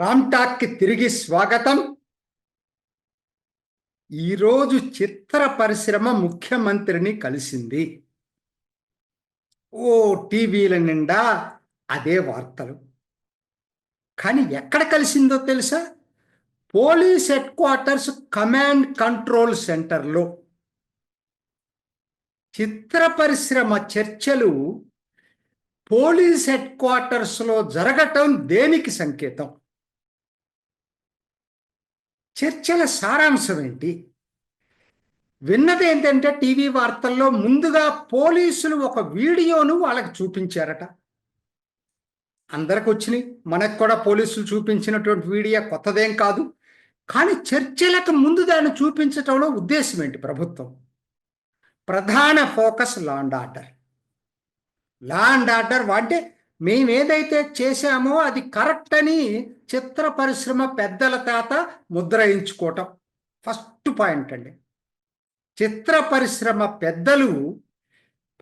రామ్టాక్కి తిరిగి స్వాగతం. ఈరోజు చిత్ర పరిశ్రమ ముఖ్యమంత్రిని కలిసింది. ఓ టీవీల నిండా అదే వార్తలు. కానీ ఎక్కడ కలిసిందో తెలుసా? Police headquarters command control సెంటర్లో. చిత్ర పరిశ్రమ చర్చలు పోలీస్ హెడ్ క్వార్టర్స్లో జరగటం దేనికి సంకేతం? చర్చల సారాంశం ఏంటి? విన్నది ఏంటంటే టీవీ వార్తల్లో ముందుగా పోలీసులు ఒక వీడియోను వాళ్ళకి చూపించారట. అందరికి వచ్చినాయి మనకు కూడా పోలీసులు చూపించినటువంటి వీడియో కొత్తదేం కాదు. కానీ చర్చలకు ముందు దాన్ని చూపించటంలో ఉద్దేశం ఏంటి ప్రభుత్వం? ప్రధాన focus law and order. Law and order అంటే మేము ఏదైతే చేశామో అది కరెక్ట్ అని చిత్ర పరిశ్రమ పెద్దల తాత ముద్రయించుకోవటం ఫస్ట్ పాయింట్ అండి. చిత్ర పరిశ్రమ పెద్దలు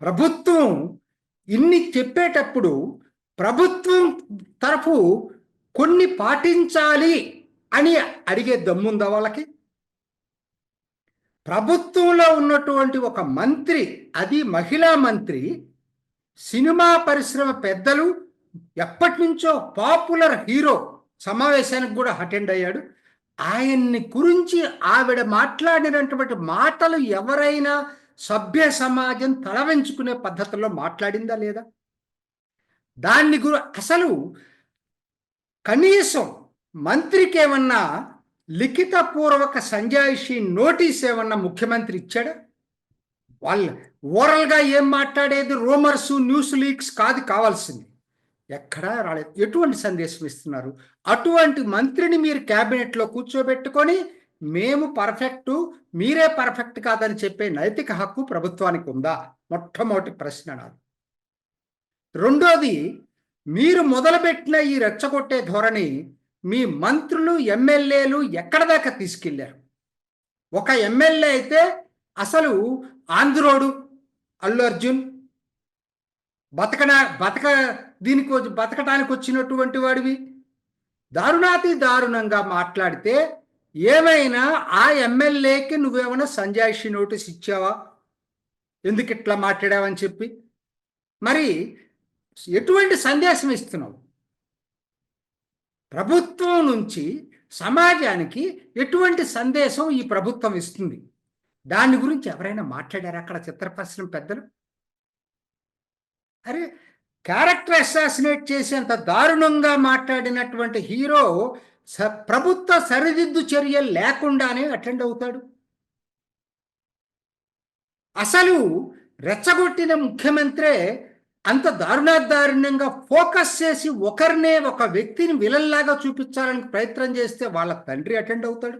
ప్రభుత్వం ఇన్ని చెప్పేటప్పుడు ప్రభుత్వం తరఫు కొన్ని పాటించాలి అని అడిగే దమ్ముందా వాళ్ళకి? ప్రభుత్వంలో ఉన్నటువంటి ఒక మంత్రి అది మహిళా మంత్రి సినిమా పరిశ్రమ పెద్దలు ఎప్పటి నుంచో పాపులర్ హీరో సమావేశానికి కూడా అటెండ్ అయ్యాడు. ఆయన్ని గురించి ఆవిడ మాట్లాడినటువంటి మాటలు ఎవరైనా సభ్య సమాజం తలవెంచుకునే పద్ధతిలో మాట్లాడిందా లేదా? దాన్ని గురి అసలు కనీసం మంత్రికి ఏమన్నా లిఖితపూర్వక సంజాయిషి నోటీస్ ఏమన్నా ముఖ్యమంత్రి ఇచ్చాడా? వాళ్ళు ఓరల్గా ఏం మాట్లాడేది రూమర్స్ న్యూస్ లీక్స్ కాదు కావాల్సింది. ఎక్కడా రాలేదు. ఎటువంటి సందేశం ఇస్తున్నారు? అటువంటి మంత్రిని మీరు క్యాబినెట్లో కూర్చోబెట్టుకొని మేము పర్ఫెక్టు మీరే పర్ఫెక్ట్ కాదని చెప్పే నైతిక హక్కు ప్రభుత్వానికి ఉందా? మొట్టమొదటి ప్రశ్న నాది. రెండోది మీరు మొదలుపెట్టిన ఈ రెచ్చగొట్టే ధోరణి మీ మంత్రులు ఎమ్మెల్యేలు ఎక్కడ దాకా తీసుకెళ్ళారు? ఒక ఎమ్మెల్యే అయితే అసలు ఆంధ్రోడు అల్లు అర్జున్ బతకన బతక దీనికి బతకటానికి వచ్చినటువంటి వాడివి. దారుణాతి దారుణంగా మాట్లాడితే ఏమైనా ఆ ఎమ్మెల్యేకి నువ్వేమైనా సంజాయిషి నోటీస్ ఇచ్చావా? ఎందుకు ఇట్లా మాట్లాడావని చెప్పి. మరి ఎటువంటి సందేశం ఇస్తున్నావు? ప్రభుత్వం నుంచి సమాజానికి ఎటువంటి సందేశం ఈ ప్రభుత్వం ఇస్తుంది? దాని గురించి ఎవరైనా మాట్లాడారా? అక్కడ చిత్రపరిశ్రమ పెద్దలు? అరే క్యారెక్టర్ అసాసినేట్ చేసేంత దారుణంగా మాట్లాడినటువంటి హీరో స ప్రభుత్వ సరిదిద్దు చర్యలు లేకుండానే అటెండ్ అవుతాడు. అసలు రెచ్చగొట్టిన ముఖ్యమంత్రే అంత దారుణాదారుణ్యంగా ఫోకస్ చేసి ఒకరినే ఒక వ్యక్తిని విలన్లాగా చూపించాలని ప్రయత్నం చేస్తే వాళ్ళ తండ్రి అటెండ్ అవుతాడు.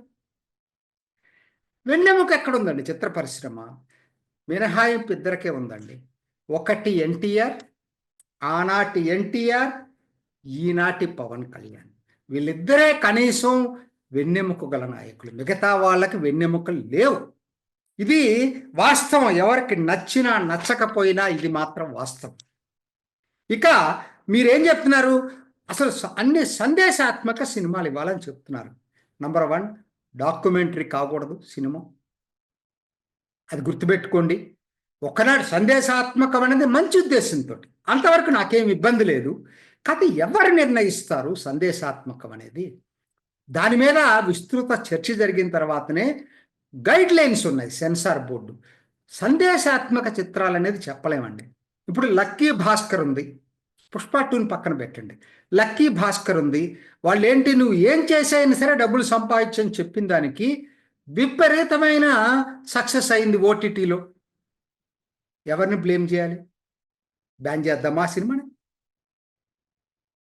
వెన్నెముక ఎక్కడుందండి? చిత్ర పరిశ్రమ. మినహాయింపు ఇద్దరికే ఉందండి. ఒకటి ఎన్టీఆర్ ఆనాటి ఎన్టీఆర్ ఈనాటి పవన్ కళ్యాణ్. వీళ్ళిద్దరే కనీసం వెన్నెముక గల నాయకులు. మిగతా వాళ్ళకి వెన్నెముకలు లేవు. ఇది వాస్తవం. ఎవరికి నచ్చినా నచ్చకపోయినా ఇది మాత్రం వాస్తవం. ఇక మీరేం చెప్తున్నారు? అసలు అన్ని సందేశాత్మక సినిమాలు ఇవ్వాలని చెప్తున్నారు. నంబర్ వన్ డాక్యుమెంటరీ కాకూడదు సినిమా. అది గుర్తుపెట్టుకోండి. ఒకనాడు సందేశాత్మకమైనది మంచి ఉద్దేశంతో అంతవరకు నాకేం ఇబ్బంది లేదు. కానీ ఎవరు నిర్ణయిస్తారు సందేశాత్మకం అనేది? దాని మీద విస్తృత చర్చ జరిగిన తర్వాతనే గైడ్ లైన్స్ ఉన్నాయి సెన్సార్ బోర్డు. సందేశాత్మక చిత్రాలు అనేది చెప్పలేమండి. ఇప్పుడు లక్కీ భాస్కర్ ఉంది. పుష్ప టూని పక్కన పెట్టండి. లక్కీ భాస్కర్ ఉంది. వాళ్ళు ఏంటి నువ్వు ఏం చేసైనా సరే డబ్బులు సంపాదించని చెప్పిన దానికి విపరీతమైన సక్సెస్ అయింది ఓటీటీలో. ఎవరిని బ్లేమ్ చేయాలి? బ్యాన్ చేద్దామా సినిమాని?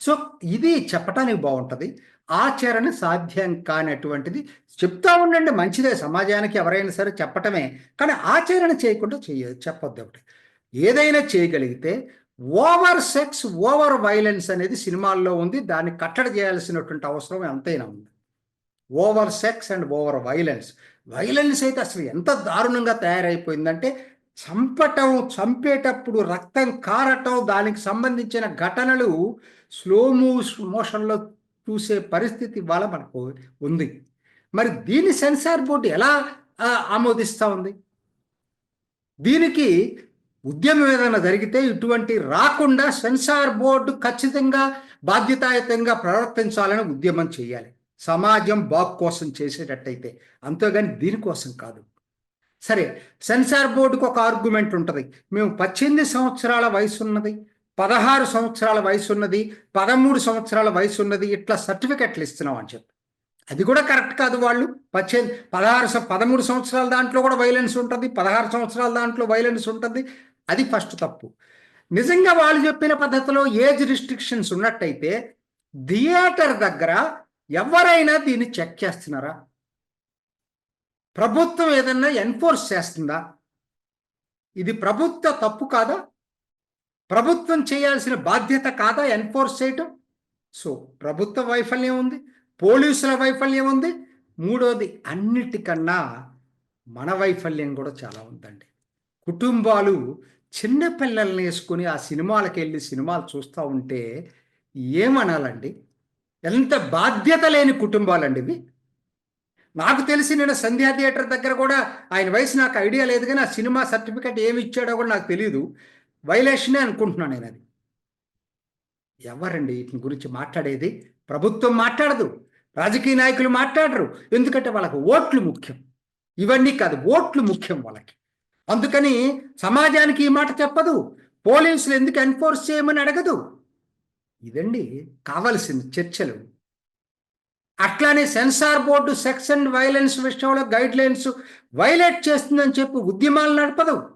సో ఇది చెప్పటానికి బాగుంటుంది. ఆచరణ సాధ్యం కానటువంటిది. చెప్తా ఉండండి మంచిదే. సమాజానికి ఎవరైనా సరే చెప్పటమే. కానీ ఆచరణ చేయకుండా చేయ చెప్పొద్దు ఒకటి. ఏదైనా చేయగలిగితే ఓవర్ సెక్స్ ఓవర్ వైలెన్స్ అనేది సినిమాల్లో ఉంది. దాన్ని కట్టడి చేయాల్సినటువంటి అవసరం ఎంతైనా ఉంది. Over sex and over violence. Violence అయితే అసలు ఎంత దారుణంగా తయారైపోయిందంటే చంపటం చంపేటప్పుడు రక్తం కారటం దానికి సంబంధించిన ఘటనలు స్లో మోషన్లో చూసే పరిస్థితి వల్ల మనకు ఉంది. మరి దీన్ని సెన్సార్ బోర్డు ఎలా ఆమోదిస్తూ ఉంది? దీనికి ఉద్యమం ఏదైనా జరిగితే ఇటువంటి రాకుండా సెన్సార్ బోర్డు ఖచ్చితంగా బాధ్యతాయుతంగా ప్రవర్తించాలని ఉద్యమం చేయాలి. సమాజం బాగు కోసం చేసేటట్టయితే. అంతేగాని దీనికోసం కాదు. సరే సెన్సార్ బోర్డుకు ఒక ఆర్గ్యుమెంట్ ఉంటుంది. మేము పద్దెనిమిది సంవత్సరాల వయసు ఉన్నది పదహారు సంవత్సరాల వయసు ఉన్నది పదమూడు సంవత్సరాల వయసు ఉన్నది ఇట్లా సర్టిఫికెట్లు ఇస్తున్నాం అని చెప్పి. అది కూడా కరెక్ట్ కాదు వాళ్ళు. పద్దెనిమిది పదహారు పదమూడు సంవత్సరాల దాంట్లో కూడా వైలెన్స్ ఉంటుంది పదహారు సంవత్సరాల దాంట్లో వైలెన్స్ ఉంటుంది. అది ఫస్ట్ తప్పు. నిజంగా వాళ్ళు చెప్పిన పద్ధతిలో ఏజ్ రిస్ట్రిక్షన్స్ ఉన్నట్టయితే థియేటర్ దగ్గర ఎవరైనా దీన్ని చెక్ చేస్తున్నారా? ప్రభుత్వం ఏదన్నా ఎన్ఫోర్స్ చేస్తుందా? ఇది ప్రభుత్వ తప్పు కాదా? ప్రభుత్వం చేయాల్సిన బాధ్యత కాదా ఎన్ఫోర్స్ చేయటం? సో ప్రభుత్వ వైఫల్యం ఉంది పోలీసుల వైఫల్యం ఉంది. మూడోది అన్నిటికన్నా మన వైఫల్యం కూడా చాలా ఉందండి. కుటుంబాలు చిన్న పిల్లల్ని వేసుకొని ఆ సినిమాలకు వెళ్ళి సినిమాలు చూస్తూ ఉంటే ఏమనాలండి? ఎంత బాధ్యత లేని కుటుంబాలండి ఇవి. నాకు తెలిసి నేను సంధ్యా థియేటర్ దగ్గర కూడా ఆయన వయసు నాకు ఐడియా లేదు కానీ ఆ సినిమా సర్టిఫికెట్ ఏమి ఇచ్చాడో కూడా నాకు తెలియదు వైలేషనే అనుకుంటున్నాను నేను అది. ఎవరండి వీటి గురించి మాట్లాడేది? ప్రభుత్వం మాట్లాడదు రాజకీయ నాయకులు మాట్లాడరు. ఎందుకంటే వాళ్ళకు ఓట్లు ముఖ్యం. ఇవన్నీ కాదు ఓట్లు ముఖ్యం వాళ్ళకి. అందుకని సమాజానికి ఈ మాట చెప్పదు. పోలీసులు ఎందుకు ఎన్ఫోర్స్ చేయమని అడగదు. ఇదండి కావలసిన చర్చలు. అట్లానే censor board sex and violence విషయంలో గైడ్ లైన్స్ వైలేట్ చేస్తుందని చెప్పి ఉద్యమాలు నడపదు.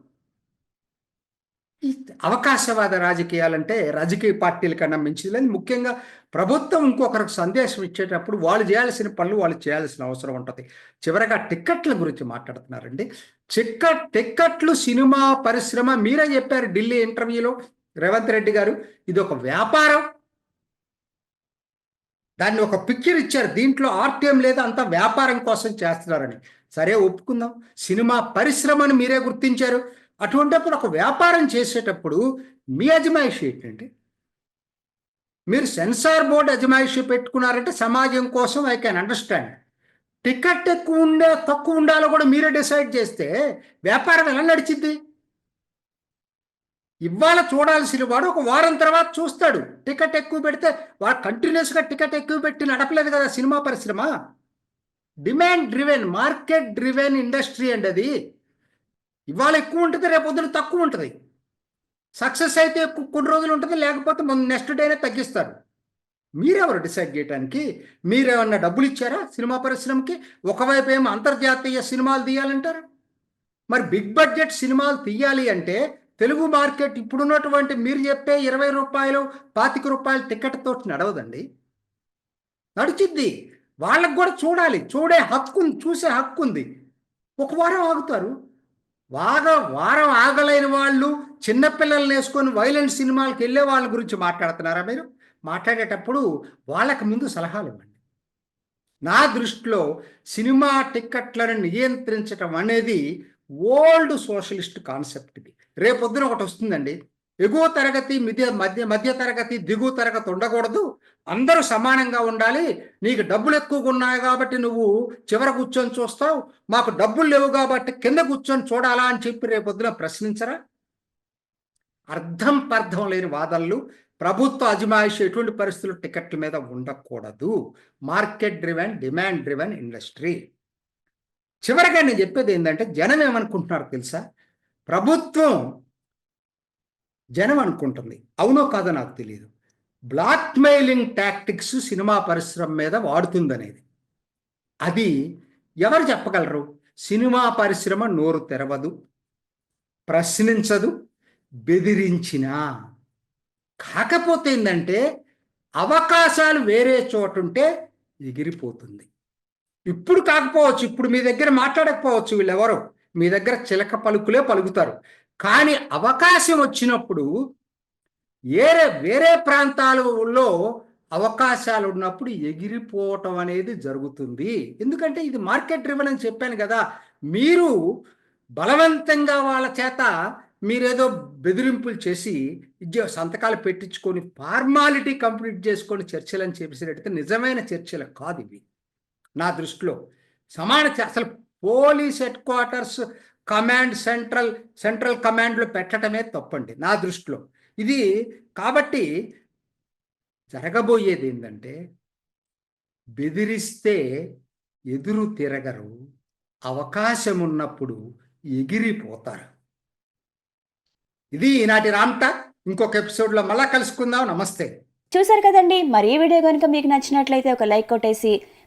ఈ అవకాశవాద రాజకీయాలంటే రాజకీయ పార్టీల కన్నా మించింది లేదు. ముఖ్యంగా ప్రభుత్వం ఇంకొకరికి సందేశం ఇచ్చేటప్పుడు వాళ్ళు చేయాల్సిన పనులు వాళ్ళు చేయాల్సిన అవసరం ఉంటుంది. చివరగా టిక్కెట్ల గురించి మాట్లాడుతున్నారండి. టిక్కెట్ టిక్కెట్లు సినిమా పరిశ్రమ మీరే చెప్పారు ఢిల్లీ ఇంటర్వ్యూలో. రేవంత్ రెడ్డి గారు ఇది ఒక వ్యాపారం. దాన్ని ఒక పిక్చర్ ఇచ్చారు. దీంట్లో ఆర్టీఎం లేదా అంతా వ్యాపారం కోసం చేస్తున్నారని. సరే ఒప్పుకుందాం. సినిమా పరిశ్రమను మీరే గుర్తించారు. అటువంటిప్పుడు ఒక వ్యాపారం చేసేటప్పుడు మీ అజమాయిషి ఏంటంటే మీరు సెన్సార్ బోర్డు అజమాయిషి పెట్టుకున్నారంటే సమాజం కోసం ఐ కెన్ అండర్స్టాండ్. టికెట్ ఎక్కువ ఉండే తక్కువ ఉండాలో కూడా మీరే డిసైడ్ చేస్తే వ్యాపారం ఎలా నడిచిద్ది? ఇవాళ చూడాల్సిన వాడు ఒక వారం తర్వాత చూస్తాడు. టికెట్ ఎక్కువ పెడితే వాడు కంటిన్యూస్గా టికెట్ ఎక్కువ పెట్టి నడపలేదు కదా సినిమా పరిశ్రమ. Demand driven market driven industry అండి అది. ఇవాళ ఎక్కువ ఉంటుంది రేపు తక్కువ ఉంటుంది. సక్సెస్ అయితే కొన్ని రోజులు ఉంటుంది లేకపోతే మొన్న నెక్స్ట్ డేనే తగ్గిస్తారు. మీరెవరు డిసైడ్ చేయడానికి మీరేమన్నా డబ్బులు ఇచ్చారా సినిమా పరిశ్రమకి? ఒకవైపు ఏమో అంతర్జాతీయ సినిమాలు తీయాలంటారు. మరి బిగ్ బడ్జెట్ సినిమాలు తీయాలి అంటే తెలుగు మార్కెట్ ఇప్పుడున్నటువంటి మీరు చెప్పే ఇరవై రూపాయలు పాతిక రూపాయలు టికెట్ నడవదండి. నడిచిద్ది. వాళ్ళకు కూడా చూడాలి. చూడే హక్కు ఉంది చూసే హక్కు ఉంది. ఒక వారం ఆగుతారు. వాగ వారం ఆగలేని వాళ్ళు చిన్నపిల్లల్ని వేసుకొని వైలెంట్ సినిమాలకు వెళ్ళే వాళ్ళ గురించి మాట్లాడుతున్నారా మీరు? మాట్లాడేటప్పుడు వాళ్ళకి ముందు సలహాలు ఇవ్వండి. నా దృష్టిలో సినిమా టిక్కెట్లను నియంత్రించడం అనేది ఓల్డ్ సోషలిస్ట్ కాన్సెప్ట్ ఇది రేపొద్దున ఒకటి వస్తుందండి. ఎగువ తరగతి మధ్య మధ్య మధ్య తరగతి దిగువ తరగతి ఉండకూడదు. అందరూ సమానంగా ఉండాలి. నీకు డబ్బులు ఎక్కువగా ఉన్నాయి కాబట్టి నువ్వు చివర కూర్చొని చూస్తావు. మాకు డబ్బులు లేవు కాబట్టి కింద కూర్చొని చూడాలా అని చెప్పి రేపొద్దున ప్రశ్నించరా? అర్థం పర్థం లేని వాదనలు ప్రభుత్వ అజమాయిషి ఎటువంటి పరిస్థితులు టికెట్ల మీద ఉండకూడదు. Market driven demand driven industry. చివరిగా నేను చెప్పేది ఏంటంటే జనం ఏమనుకుంటున్నారు తెలుసా? ప్రభుత్వం జనం అనుకుంటుంది. అవునో కాదో నాకు తెలియదు బ్లాక్మెయిలింగ్ టాక్టిక్స్ సినిమా పరిశ్రమ మీద వాడుతుందనేది. అది ఎవరు చెప్పగలరు? సినిమా పరిశ్రమ నోరు తెరవదు ప్రశ్నించదు బెదిరించినా. కాకపోతే ఏంటంటే అవకాశాలు వేరే చోటుంటే ఎగిరిపోతుంది. ఇప్పుడు కాకపోవచ్చు ఇప్పుడు మీ దగ్గర మాట్లాడకపోవచ్చు వీళ్ళెవరో. మీ దగ్గర చిలక పలుకులే పలుకుతారు. కానీ అవకాశం వచ్చినప్పుడు వేరే వేరే ప్రాంతాలలో అవకాశాలు ఉన్నప్పుడు ఎగిరిపోవటం అనేది జరుగుతుంది. ఎందుకంటే ఇది మార్కెట్ డ్రివెన్ అని చెప్పాను కదా. మీరు బలవంతంగా వాళ్ళ చేత మీరేదో బెదిరింపులు చేసి సంతకాలు పెట్టించుకొని ఫార్మాలిటీ కంప్లీట్ చేసుకొని చర్చలు అని చెప్పేసినట్టయితే నిజమైన చర్చలు కాదు ఇవి. నా దృష్టిలో సమాన అసలు police headquarters command central central కమాండ్లో పెట్టడమే తప్పండి నా దృష్టిలో. ఇది కాబట్టి జరగబోయేది ఏంటంటే బెదిరిస్తే ఎదురు తిరగరు అవకాశం ఉన్నప్పుడు ఎగిరిపోతారు. ఇది ఈనాటి రామ్టాక్ ఇంకొక ఎపిసోడ్లో మళ్ళా కలుసుకుందాం నమస్తే. చూసారు కదండి మరి ఈ వీడియో కనుక మీకు నచ్చినట్లయితే ఒక లైక్ కొట్టేసి